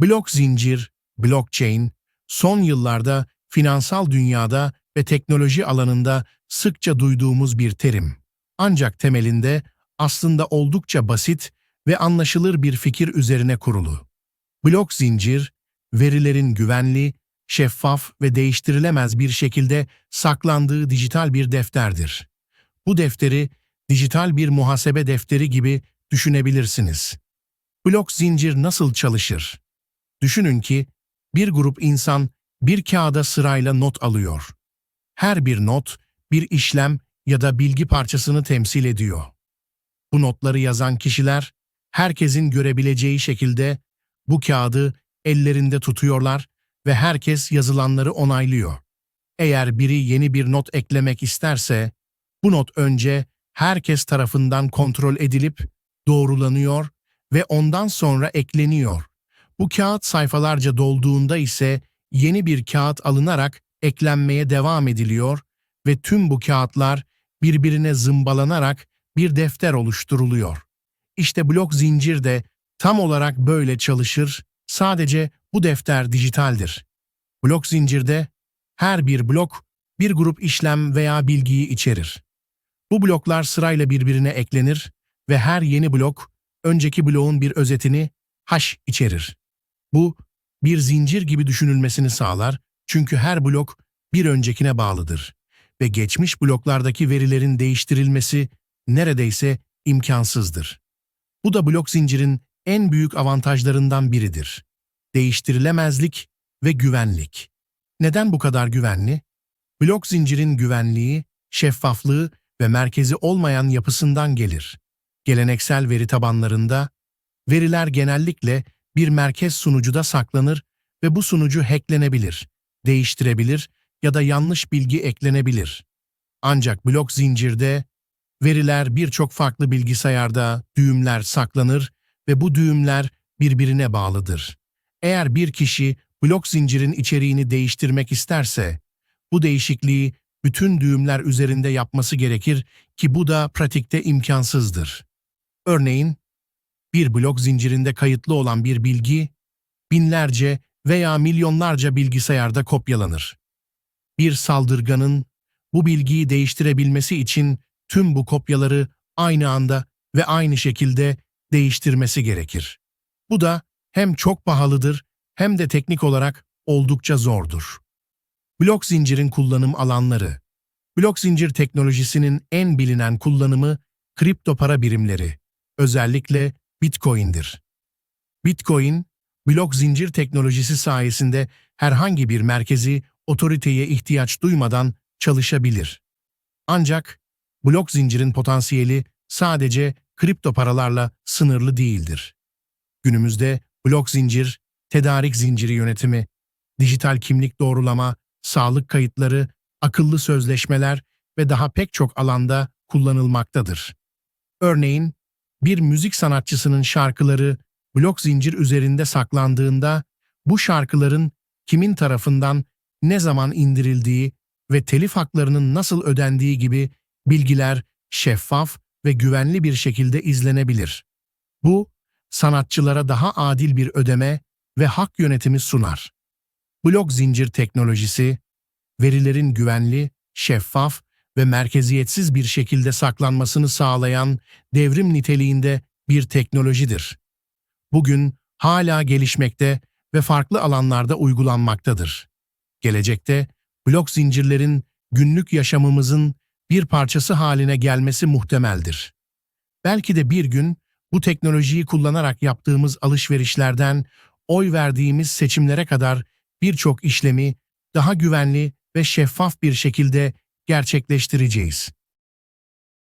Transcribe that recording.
Blok zincir, blockchain, son yıllarda finansal dünyada ve teknoloji alanında sıkça duyduğumuz bir terim. Ancak temelinde aslında oldukça basit ve anlaşılır bir fikir üzerine kurulu. Blok zincir, verilerin güvenli, şeffaf ve değiştirilemez bir şekilde saklandığı dijital bir defterdir. Bu defteri dijital bir muhasebe defteri gibi düşünebilirsiniz. Blok zincir nasıl çalışır? Düşünün ki bir grup insan bir kağıda sırayla not alıyor. Her bir not bir işlem ya da bilgi parçasını temsil ediyor. Bu notları yazan kişiler herkesin görebileceği şekilde bu kağıdı ellerinde tutuyorlar ve herkes yazılanları onaylıyor. Eğer biri yeni bir not eklemek isterse, bu not önce herkes tarafından kontrol edilip doğrulanıyor ve ondan sonra ekleniyor. Bu kağıt sayfalarca dolduğunda ise yeni bir kağıt alınarak eklenmeye devam ediliyor ve tüm bu kağıtlar birbirine zımbalanarak bir defter oluşturuluyor. İşte blok zincir de tam olarak böyle çalışır, sadece bu defter dijitaldir. Blok zincirde her bir blok bir grup işlem veya bilgiyi içerir. Bu bloklar sırayla birbirine eklenir ve her yeni blok önceki bloğun bir özetini hash içerir. Bu bir zincir gibi düşünülmesini sağlar çünkü her blok bir öncekine bağlıdır ve geçmiş bloklardaki verilerin değiştirilmesi neredeyse imkansızdır. Bu da blok zincirin en büyük avantajlarından biridir. Değiştirilemezlik ve güvenlik. Neden bu kadar güvenli? Blok zincirin güvenliği, şeffaflığı ve merkezi olmayan yapısından gelir. Geleneksel veri tabanlarında veriler genellikle bir merkez sunucuda saklanır ve bu sunucu hacklenebilir, değiştirebilir ya da yanlış bilgi eklenebilir. Ancak blok zincirde veriler birçok farklı bilgisayarda düğümler saklanır ve bu düğümler birbirine bağlıdır. Eğer bir kişi blok zincirin içeriğini değiştirmek isterse, bu değişikliği bütün düğümler üzerinde yapması gerekir ki bu da pratikte imkansızdır. Örneğin, bir blok zincirinde kayıtlı olan bir bilgi, binlerce veya milyonlarca bilgisayarda kopyalanır. Bir saldırganın bu bilgiyi değiştirebilmesi için tüm bu kopyaları aynı anda ve aynı şekilde değiştirmesi gerekir. Bu da hem çok pahalıdır hem de teknik olarak oldukça zordur. Blok zincirin kullanım alanları Blok zincir teknolojisinin en bilinen kullanımı kripto para birimleri, özellikle Bitcoin'dir. Bitcoin, blok zincir teknolojisi sayesinde herhangi bir merkezi otoriteye ihtiyaç duymadan çalışabilir. Ancak blok zincirin potansiyeli sadece kripto paralarla sınırlı değildir. Günümüzde blok zincir, tedarik zinciri yönetimi, dijital kimlik doğrulama, sağlık kayıtları, akıllı sözleşmeler ve daha pek çok alanda kullanılmaktadır. Örneğin, bir müzik sanatçısının şarkıları blok zincir üzerinde saklandığında bu şarkıların kimin tarafından ne zaman indirildiği ve telif haklarının nasıl ödendiği gibi bilgiler şeffaf ve güvenli bir şekilde izlenebilir. Bu, sanatçılara daha adil bir ödeme ve hak yönetimi sunar. Blok zincir teknolojisi, verilerin güvenli, şeffaf ve merkeziyetsiz bir şekilde saklanmasını sağlayan devrim niteliğinde bir teknolojidir. Bugün hala gelişmekte ve farklı alanlarda uygulanmaktadır. Gelecekte blok zincirlerin günlük yaşamımızın bir parçası haline gelmesi muhtemeldir. Belki de bir gün bu teknolojiyi kullanarak yaptığımız alışverişlerden oy verdiğimiz seçimlere kadar birçok işlemi daha güvenli ve şeffaf bir şekilde gerçekleştireceğiz.